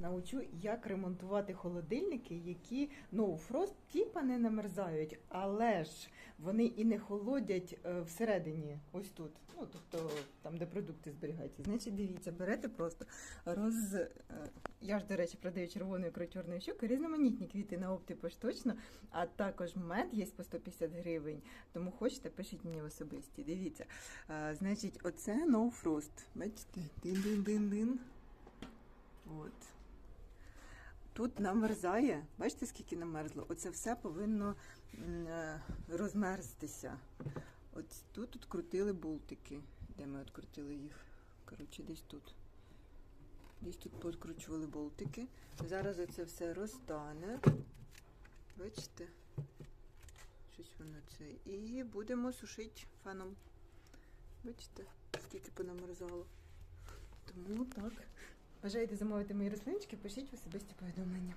научу, як ремонтувати холодильники, які ну фрост типа не намерзають, але ж вони і не холодять е, всередині, ось тут. Ну тобто там, де продукти зберігаються. Значить, дивіться, берете просто роз. е, Я ж, до речі, продаю червоною ікрою чорної щуки, різноманітні квіти на опті поштучно, а також мед є по 150 гривень. Тому хочете, пишіть мені в особисті. Дивіться. А, значить, оце No Frost. Бачите? Дин-дин-дин-дин. От. Тут намерзає. Бачите, скільки намерзло? Оце все повинно е, розмерзтися. От тут от крутили болтики. Де ми открутили їх? Коротше, десь тут. Десь тут подкручували болтики. Зараз оце все розтане. Бачите? Щось воно це. І будемо сушити феном. Бачите, скільки понамерзало. Тому так. Бажаєте замовити мої рослинки, пишіть в особисті повідомлення.